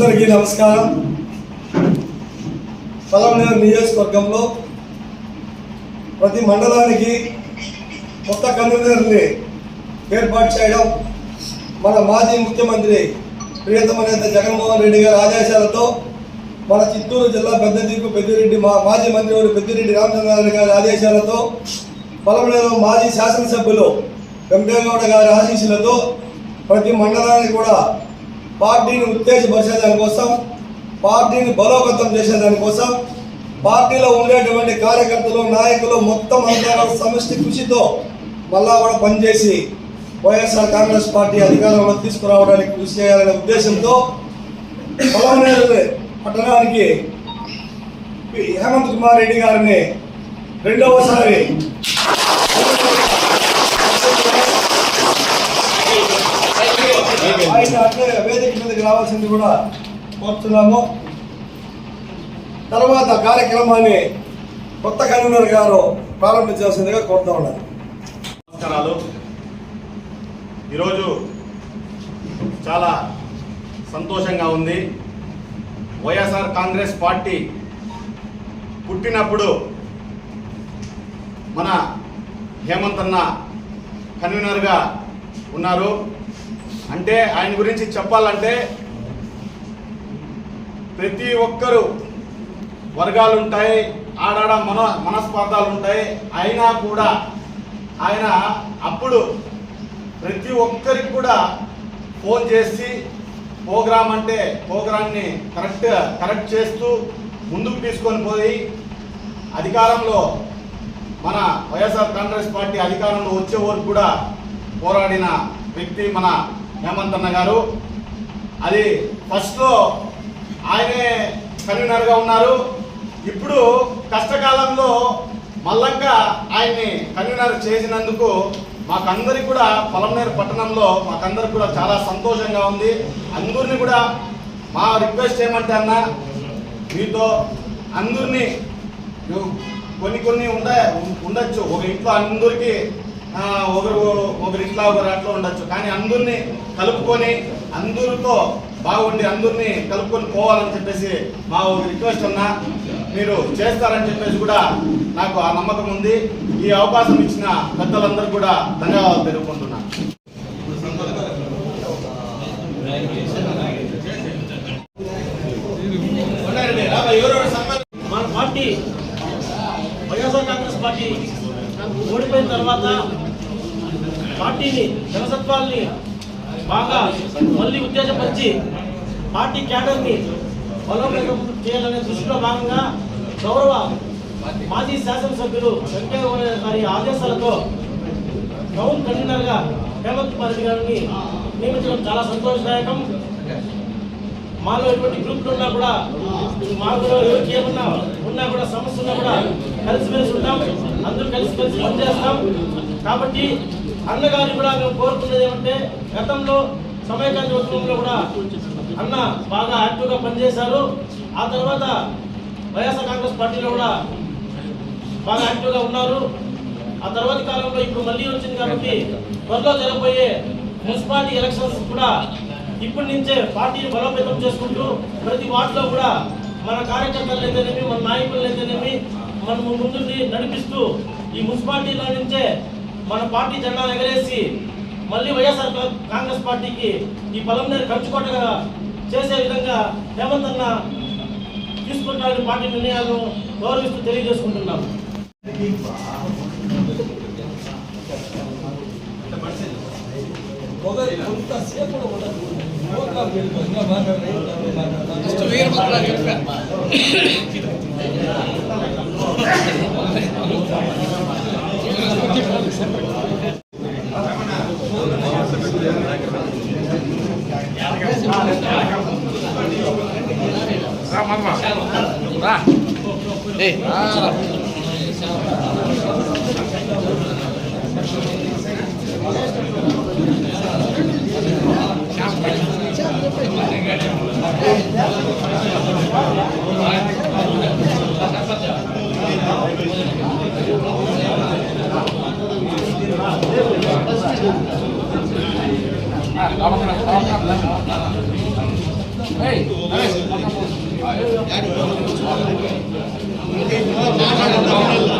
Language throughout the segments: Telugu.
అందరికీ నమస్కారం. పలమనేరు నియోజకవర్గంలో ప్రతి మండలానికి కొత్త కన్వీనర్ని ఏర్పాటు చేయడం మన మాజీ ముఖ్యమంత్రి ప్రియతమ నేత జగన్మోహన్ రెడ్డి గారి ఆదేశాలతో మన చిత్తూరు జిల్లా పెద్దదిక్కు పెద్దిరెడ్డి మా మాజీ మంత్రి పెద్దిరెడ్డి రామచంద్రారెడ్డి గారి ఆదేశాలతో పొలంలో మాజీ శాసనసభ్యులు వెంకటేగౌడ గారి ఆశీస్సులతో ప్రతి మండలానికి కూడా పార్టీని ఉత్తేజపరిచే దానికోసం పార్టీని బలోపేతం చేసే దానికోసం పార్టీలో ఉండేటువంటి కార్యకర్తలు నాయకులు మొత్తం అంతా కూడా సమిష్టి కృషితో మళ్ళా కూడా పనిచేసి వైఎస్ఆర్ కాంగ్రెస్ పార్టీ అధికారంలో తీసుకురావడానికి కృషి చేయాలనే ఉద్దేశంతో పొలమనేరు పట్టణానికి హేమంత్ కుమార్ రెడ్డి గారిని రెండవసారి ఆయన అట్లే వేదిక మీదకి రావాల్సింది కూడా కోరుతున్నాము. తర్వాత కార్యక్రమాన్ని కొత్త కన్వీనర్ గారు ప్రారంభించాల్సిందిగా కోరుతా ఉన్నారు నమస్కారాలు. ఈరోజు చాలా సంతోషంగా ఉంది. వైఎస్ఆర్ కాంగ్రెస్ పార్టీ పుట్టినప్పుడు మన హేమంత్ అన్న కన్వీనర్గా ఉన్నారు. అంటే ఆయన గురించి చెప్పాలంటే ప్రతి ఒక్కరూ వర్గాలు ఉంటాయి ఆడాడ మన మనస్పార్థాలు ఉంటాయి అయినా కూడా ఆయన అప్పుడు ప్రతి ఒక్కరికి కూడా ఫోన్ చేసి ప్రోగ్రామ్ అంటే ప్రోగ్రామ్ని కరెక్ట్ కరెక్ట్ చేస్తూ ముందుకు తీసుకొని పోయి అధికారంలో మన వైఎస్ఆర్ కాంగ్రెస్ పార్టీ అధికారంలో వచ్చే వరకు కూడా పోరాడిన వ్యక్తి మన హేమంత్ అన్న గారు. అది ఫస్ట్లో ఆయనే కన్వీనర్గా ఉన్నారు. ఇప్పుడు కష్టకాలంలో మల్లంగా ఆయన్ని కన్వీనర్ చేసినందుకు మాకందరికి కూడా పొలంనేరు పట్టణంలో మాకందరికి కూడా చాలా సంతోషంగా ఉంది. అందరిని కూడా మా రిక్వెస్ట్ ఏమంటే అన్న మీతో అందరినీ కొన్ని కొన్ని ఉండ ఉండొచ్చు. ఒక ఇంట్లో అందరికీ ఒకరు ఒకరి ఇంట్లో ఒకరు అట్లా ఉండొచ్చు. కానీ అందరినీ కలుపుకొని అందరితో బాగుండి అందరినీ కలుపుకొని పోవాలని చెప్పేసి మా ఒక రిక్వెస్ట్ ఉన్నా మీరు చేస్తారని చెప్పేసి కూడా నాకు ఆ నమ్మకం ఉంది. ఈ అవకాశం ఇచ్చిన పెద్దలందరూ కూడా ధన్యవాదాలు తెలుపుకుంటున్నాను మన పార్టీ వైఎస్ఆర్ కాంగ్రెస్ పార్టీ ఓడిపోయిన తర్వాత పార్టీని జనసత్వాల్ని బాగా మళ్ళీ ఉత్తేజపరిచి పార్టీ క్యాడర్ని బలోపేతం చేయాలనే దృష్టిలో భాగంగా గౌరవ మాజీ శాసనసభ్యులు వెంకయ్య గారి ఆదేశాలతో టౌన్ కన్వీనర్గా హేమంత్ కుమార్ రెడ్డి గారిని నియమించడం చాలా సంతోషదాయకం. మాలో ఎటువంటి గ్రూప్లు ఉన్నా కూడా మాలో ఎవరికి ఏమన్నా ఉన్నా కూడా సమస్య ఉన్నా కూడా కలిసిమెలిసి ఉంటాం. అందరూ కలిసి కలిసి పనిచేస్తాం కాబట్టి అన్నగారు కూడా మేము కోరుకునేది ఏమంటే గతంలో సమయకాల ఉద్యమంలో కూడా అన్న బాగా యాక్టివ్గా పనిచేశారు. ఆ తర్వాత వైఎస్ఆర్ కాంగ్రెస్ పార్టీలో కూడా బాగా యాక్టివ్గా ఉన్నారు. ఆ తర్వాతి కాలంలో ఇప్పుడు మళ్ళీ వచ్చింది కాబట్టి త్వరలో జరగబోయే మున్సిపాలిటీ ఎలక్షన్స్ కూడా ఇప్పటి నుంచే పార్టీని బలోపేతం చేసుకుంటూ ప్రతి వార్డులో కూడా మన కార్యకర్తలు అయితేనేమి మన నాయకులు అయితేనేమి మనము ముందుండి నడిపిస్తూ ఈ మున్సిపాలిటీలో నుంచే మన పార్టీ జెండాను ఎగరేసి మళ్ళీ వైఎస్ఆర్ కాంగ్రెస్ పార్టీకి ఈ పొలంనేరు ఖర్చుకోటగా చేసే విధంగా రేవంత్ అన్న తీసుకుంటారని పార్టీ నిర్ణయాలను గౌరవిస్తూ తెలియజేసుకుంటున్నాం Hey. Ah. Hey, nice. Não, não, não, não.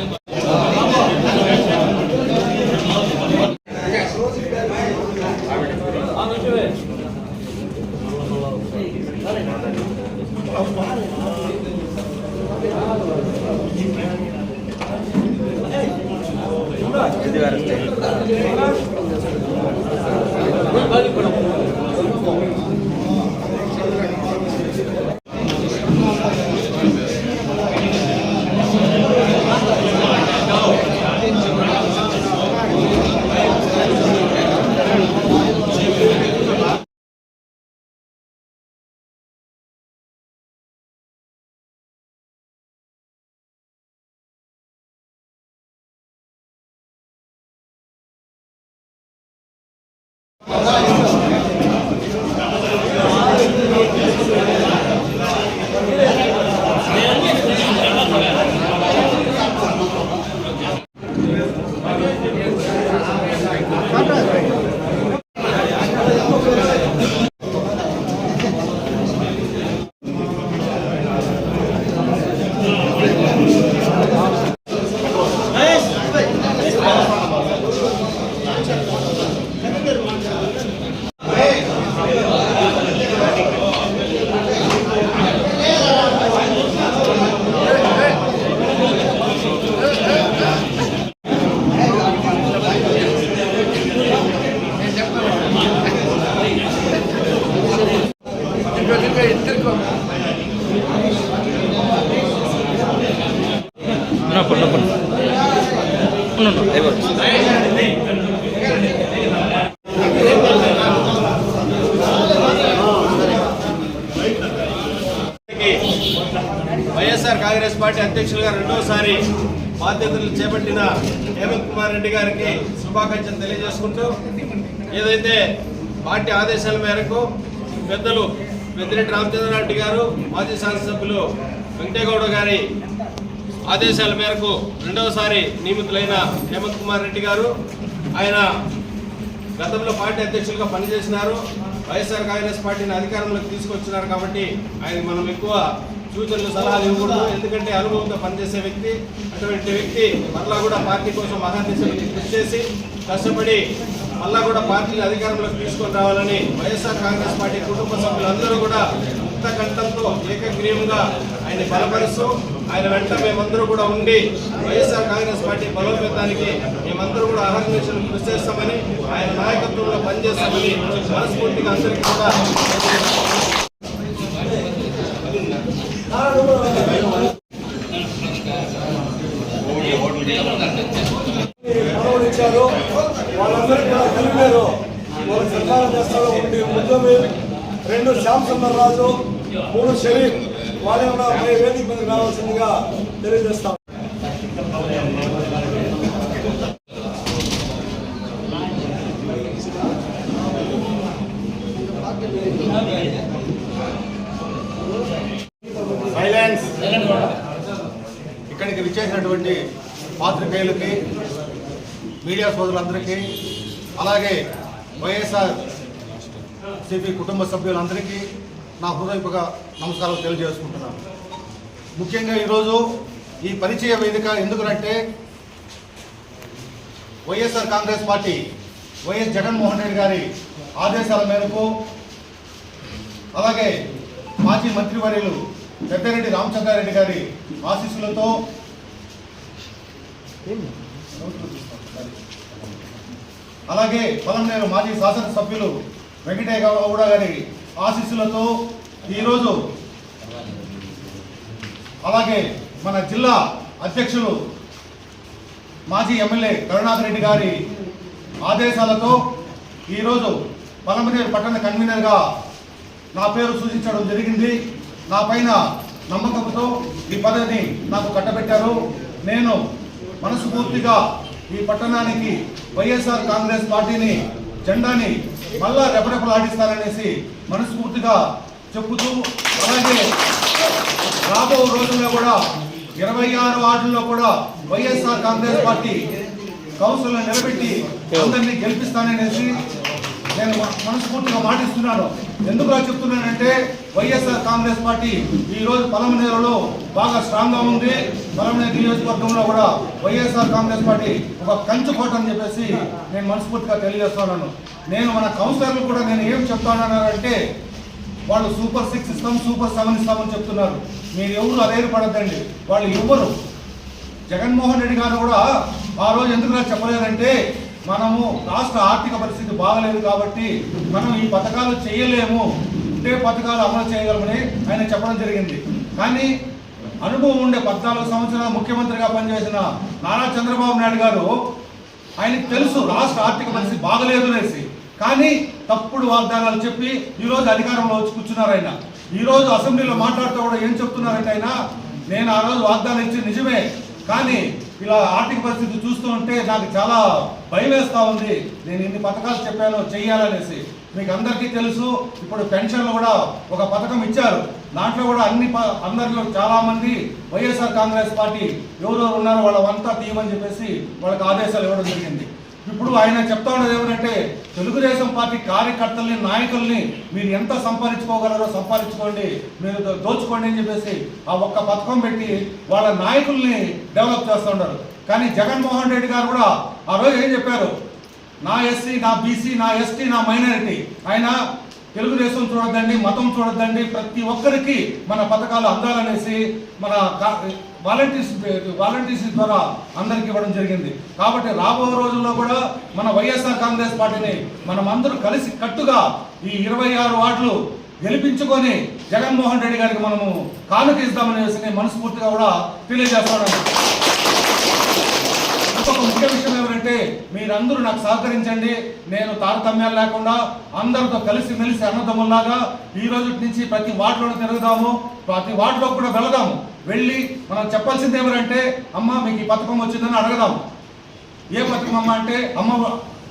No, Reddy గారికి శుభాకాంక్షలు తెలియజేసుకుంటూ ఏదైతే పార్టీ ఆదేశాల మేరకు పెద్దలు పెద్దిరెడ్డి రామచంద్రారెడ్డి గారు మాజీ శాసనసభ్యులు వెంకటేగౌడ గారి ఆదేశాల మేరకు రెండవసారి నియమితులైన హేమంత్ కుమార్ రెడ్డి గారు ఆయన గతంలో పార్టీ అధ్యక్షులుగా పనిచేసినారు. వైఎస్ఆర్ కాంగ్రెస్ పార్టీని అధికారంలోకి తీసుకొచ్చినారు కాబట్టి ఆయన మనం ఎక్కువ సూచనలు సలహాలు ఇవ్వకూడదు. ఎందుకంటే అనుభవంతో పనిచేసే వ్యక్తి అటువంటి వ్యక్తి మరలా కూడా పార్టీ కోసం మహాదేశం కృషి చేసి కష్టపడి మళ్ళా కూడా పార్టీని అధికారంలోకి తీసుకొని రావాలని వైఎస్ఆర్ కాంగ్రెస్ పార్టీ కుటుంబ సభ్యులందరూ కూడా ముక్త కంఠంతో ఏకగ్రీవంగా ఆయన బలపరుస్తూ ఆయన వెంట మేమందరూ కూడా ఉండి వైఎస్ఆర్ కాంగ్రెస్ పార్టీ బలోపేతానికి మేమందరూ కూడా అహర్నిశలు కృషి చేస్తామని ఆయన నాయకత్వంలో పనిచేస్తామని మనస్ఫూర్తిగా అందరికీ కూడా ఇచ్చారు వాళ్ళందరికీ కూడా కలిపారు వాళ్ళ సన్మానం చేస్తారు. ఒకటి ముద్దమి రెండు శ్యామ్ సుందర్ రాజు మూడు షరీఫ్. వాళ్ళే కూడా పై వేదిక మీద రావాల్సిందిగా తెలియజేస్తాం. పాత్రికేయులకి మీడియా సోదరులందరికీ అలాగే వైఎస్ఆర్ సిపి కుటుంబ సభ్యులందరికీ నా హృదయపుగా నమస్కారం తెలియజేసుకుంటున్నాను. ముఖ్యంగా ఈరోజు ఈ పరిచయ వేదిక ఎందుకంటే YSR Congress party YS Jaganmohan Reddy గారి ఆదేశాల మేరకు అలాగే మాజీ మంత్రివర్యులు పెద్దారెడ్డి రామచంద్రారెడ్డి గారి ఆశీస్సులతో అలాగే పొలంనేరు మాజీ శాసనసభ్యులు వెంకటయ్య గౌడ గారి ఆశీస్సులతో ఈరోజు అలాగే మన జిల్లా అధ్యక్షులు మాజీ ఎమ్మెల్యే కరుణాకర్ రెడ్డి గారి ఆదేశాలతో ఈరోజు పలమనేరు పట్టణ కన్వీనర్గా నా పేరు సూచించడం జరిగింది. నా పైన నమ్మకంతో ఈ పదవిని నాకు కట్టబెట్టారు. నేను మనస్ఫూర్తిగా ఈ పట్టణానికి వైఎస్ఆర్ కాంగ్రెస్ పార్టీని జెండాని మళ్ళా రెపరెపలాడిస్తారనేసి మనస్ఫూర్తిగా చెప్పుతూ అలాగే రాబో రోజుల్లో కూడా ఇరవై ఆరు వార్డుల్లో కూడా వైఎస్ఆర్ కాంగ్రెస్ పార్టీ కౌన్సిల్ నిలబెట్టి అందరినీ గెలిపిస్తాననేసి నేను మనస్ఫూర్తిగా మాటిస్తున్నాను. ఎందుకు చెప్తున్నానంటే వైఎస్ఆర్ కాంగ్రెస్ పార్టీ ఈరోజు పలమనేరులో బాగా స్ట్రాంగ్గా ఉంది. పలమనేరు నియోజకవర్గంలో కూడా వైఎస్ఆర్ కాంగ్రెస్ పార్టీ ఒక కంచు కోట అని చెప్పేసి నేను మనస్ఫూర్తిగా తెలియజేస్తున్నాను. నేను మన కౌన్సిలర్లు కూడా నేను ఏం చెప్తానంటే వాళ్ళు సూపర్ సిక్స్ ఇస్తాం సూపర్ సెవెన్ ఇస్తామని చెప్తున్నారు. మీరు ఎవరు అదేరు పడద్దండి వాళ్ళు ఎవ్వరు జగన్మోహన్ రెడ్డి గారు కూడా ఆ రోజు ఎందుకు చెప్పలేదంటే మనము రాష్ట్ర ఆర్థిక పరిస్థితి బాగలేదు కాబట్టి మనం ఈ పథకాలు చేయలేము. ఉంటే పథకాలు అమలు చేయగలమని ఆయన చెప్పడం జరిగింది. కానీ అనుభవం ఉండే పద్నాలుగు సంవత్సరాలు ముఖ్యమంత్రిగా పనిచేసిన నారా చంద్రబాబు నాయుడు గారు ఆయనకు తెలుసు రాష్ట్ర ఆర్థిక పరిస్థితి బాగలేదు అనేసి. కానీ తప్పుడు వాగ్దానాలు చెప్పి ఈరోజు అధికారంలో వచ్చి కూర్చున్నారు ఆయన. ఈరోజు అసెంబ్లీలో మాట్లాడుతూ కూడా ఏం చెప్తున్నారంటే ఆయన నేను ఆ రోజు వాగ్దానం ఇచ్చి నిజమే. కానీ ఇలా ఆర్థిక పరిస్థితి చూస్తూ ఉంటే నాకు చాలా భయం వేస్తూ ఉంది. నేను ఇన్ని పథకాలు చెప్పాను చెయ్యాలనేసి. మీకు అందరికీ తెలుసు ఇప్పుడు పెన్షన్లు కూడా ఒక పథకం ఇచ్చారు. దాంట్లో కూడా అన్ని ప- అందరిలో చాలా మంది వైఎస్ఆర్ కాంగ్రెస్ పార్టీ ఎవరెవరు ఉన్నారో వాళ్ళంతా తీయమని చెప్పేసి వాళ్ళకి ఆదేశాలు ఇవ్వడం జరిగింది. ఇప్పుడు ఆయన చెప్తా ఉన్నది ఏమంటే తెలుగుదేశం పార్టీ కార్యకర్తల్ని నాయకుల్ని మీరు ఎంత సంపాదించుకోగలరో సంపాదించుకోండి. మీరు దోచుకోండి అని చెప్పేసి ఆ ఒక్క పథకం పెట్టి వాళ్ళ నాయకుల్ని డెవలప్ చేస్తుంటారు కానీ జగన్మోహన్ రెడ్డి గారు కూడా ఆ రోజు ఏం చెప్పారు? నా ఎస్సీ నా బీసీ నా ఎస్టీ నా మైనారిటీ. ఆయన తెలుగుదేశం చూడొద్దండి మతం చూడొద్దండి ప్రతి ఒక్కరికి మన పథకాలు అందాలనేసి మన వాలంటీర్స్ వాలంటీర్స్ ద్వారా అందరికి ఇవ్వడం జరిగింది. కాబట్టి రాబో రోజుల్లో కూడా మన వైఎస్ఆర్ కాంగ్రెస్ పార్టీని మనం అందరూ కలిసి కట్టుగా ఈ ఇరవై ఆరు వార్డులు గెలిపించుకొని జగన్మోహన్ రెడ్డి గారికి మనము కానుక ఇద్దామనేసి మనస్ఫూర్తిగా కూడా తెలియజేస్తున్నాను. ఇంకొక ముఖ్య విషయం మీరందరూ నాకు సహకరించండి. నేను తారతమ్యాలు లేకుండా అందరితో కలిసి మెలిసి అన్నదమ్ములాగా ఈ రోజు నుంచి ప్రతి వార్డులో తిరుగుదాము. ప్రతి వార్డులో కూడా వెళదాము. వెళ్ళి మనం చెప్పాల్సింది ఏమంటే అమ్మ మీకు ఈ పథకం వచ్చిందని అడగదాం. ఏ పథకం అమ్మ అంటే అమ్మ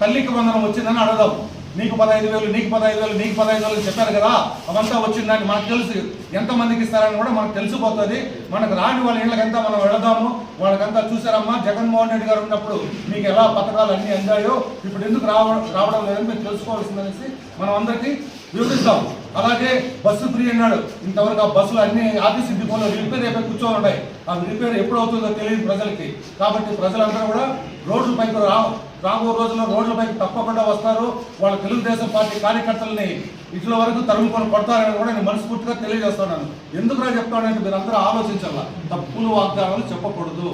తల్లికి వందనం వచ్చిందని అడగదాం. నీకు పదహైదు వేలు నీకు పదహైదు వేలు నీకు పదహైదు వేలు చెప్పారు కదా అవంతా వచ్చిందని మనకు తెలుసు. ఎంతమందికి ఇస్తారని కూడా మనకు తెలిసిపోతుంది. మనకు రాని వాళ్ళ ఇళ్ళకంతా మనం వెళదాము. వాళ్ళకంతా చూసారమ్మా జగన్మోహన్ రెడ్డి గారు ఉన్నప్పుడు మీకు ఎలా పథకాలు అన్ని అందాయో ఇప్పుడు ఎందుకు రావడం రావడం లేదని మీరు తెలుసుకోవాల్సిందనేసి మనం అందరికీ వివరిస్తాం. అలాగే బస్సు ఫ్రీ అన్నాడు. ఇంతవరకు ఆ బస్సులు అన్ని ఆర్టీసీ డిపోలో రిపేర్ అయిపోయి కూర్చొని ఉన్నాయి. ఆ రిపేర్ ఎప్పుడు అవుతుందో తెలియదు ప్రజలకి. కాబట్టి ప్రజలందరూ కూడా రోడ్లపైకి రా రాబో రోజుల్లో రోడ్లపైకి తప్పకుండా వస్తారు. వాళ్ళ తెలుగుదేశం పార్టీ కార్యకర్తలని ఇట్ల వరకు తరుముకొని కొడతారని కూడా నేను మనస్ఫూర్తిగా తెలియజేస్తున్నాను. ఎందుకురా చెప్తానంటే మీరు అందరూ ఆలోచించాల? తప్పులు వాగ్దానాలు చెప్పకూడదు.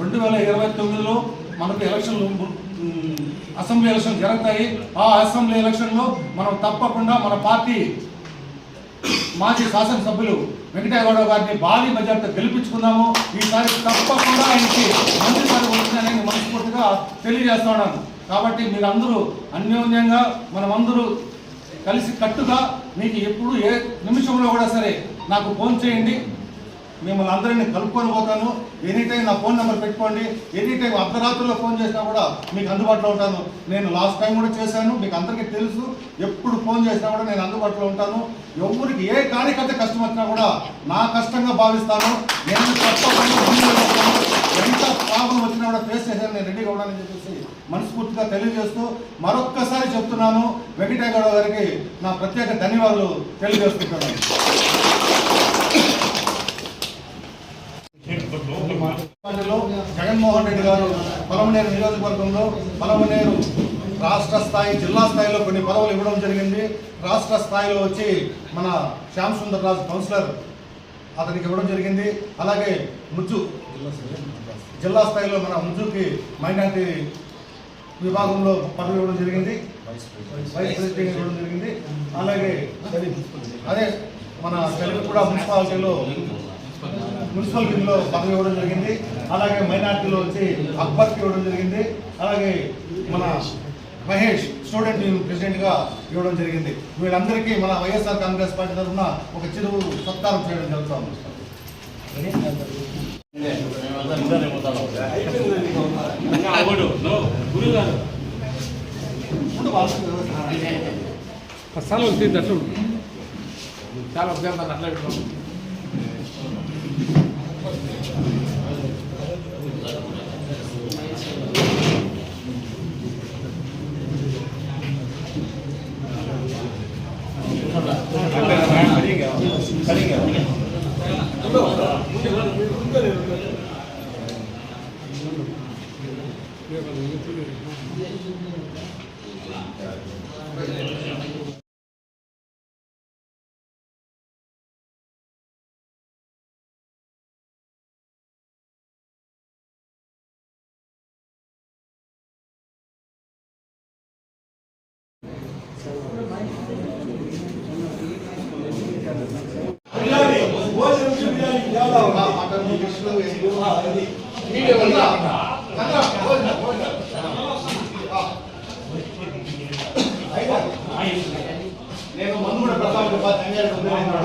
రెండు వేల ఇరవై తొమ్మిదిలో మనకు ఎలక్షన్లు అసెంబ్లీ ఎలక్షన్ జరుగుతాయి. ఆ అసెంబ్లీ ఎలక్షన్లో మనం తప్పకుండా మన పార్టీ మాజీ శాసనసభ్యులు వెంకటేగౌడ గారిని భారీ మెజార్టీతో గెలిపించుకుందాము. ఈసారి తప్పకుండా ఆయనకి మంత్రి పదవి వచ్చిందని మనస్ఫూర్తిగా తెలియజేస్తున్నాను. కాబట్టి మీరందరూ అన్యోన్యంగా మనమందరూ కలిసి కట్టుగా మీకు ఎప్పుడు ఏ నిమిషంలో కూడా సరే నాకు ఫోన్ చేయండి. మిమ్మల్ని అందరినీ కలుపుకొని పోతాను. ఎనీ టైం నా ఫోన్ నెంబర్ పెట్టుకోండి. ఎనీ టైం అర్ధరాత్రుల్లో ఫోన్ చేసినా కూడా మీకు అందుబాటులో ఉంటాను. నేను లాస్ట్ టైం కూడా చేశాను. మీకు అందరికీ తెలుసు. ఎప్పుడు ఫోన్ చేసినా కూడా నేను అందుబాటులో ఉంటాను. ఎవరికి ఏ కార్యకర్త కష్టం వచ్చినా కూడా నా కష్టంగా భావిస్తాను. నేను తప్పకుండా ఎంత ప్రాబ్లం వచ్చినా కూడా ఫేస్ చేశాను నేను రెడీగా ఉన్నానని చెప్పేసి మనస్ఫూర్తిగా తెలియజేస్తూ మరొక్కసారి చెప్తున్నాను. వెంకటేగౌడ గారికి నా ప్రత్యేక ధన్యవాదాలు తెలియజేస్తున్నాను. పార్టీలో జగన్మోహన్ రెడ్డి గారు పొలమనేరు నియోజకవర్గంలో పొలమనేరు రాష్ట్ర స్థాయి జిల్లా స్థాయిలో కొన్ని పదవులు ఇవ్వడం జరిగింది. రాష్ట్ర స్థాయిలో వచ్చి మన శ్యామ్ సుందర్ రాజు కౌన్సిలర్ అతనికి ఇవ్వడం జరిగింది. అలాగే ముజ్జు జిల్లా స్థాయిలో మన ముజ్జుకి మైనార్టీ విభాగంలో పదవి ఇవ్వడం జరిగింది. వైస్ ప్రెసిడెంట్ ఇవ్వడం జరిగింది. అలాగే అదే మన తెలుగు కూడా మున్సిపాలిటీలో మున్సిపల్ వింగ్లో పదవి ఇవ్వడం జరిగింది. అలాగే మైనార్టీలో వచ్చి అక్బర్కి ఇవ్వడం జరిగింది. అలాగే మన మహేష్ స్టూడెంట్ యూనియన్ ప్రెసిడెంట్గా ఇవ్వడం జరిగింది. వీళ్ళందరికీ మన వైఎస్ఆర్ కాంగ్రెస్ పార్టీ తరఫున ఒక చిరు సత్కారం చేయడం జరుగుతుంది. చాలా అభ్యంతరం అట్లా పెట్టుకోండి Thank you. నేను మందు ప్రసాద్ చెప్పాను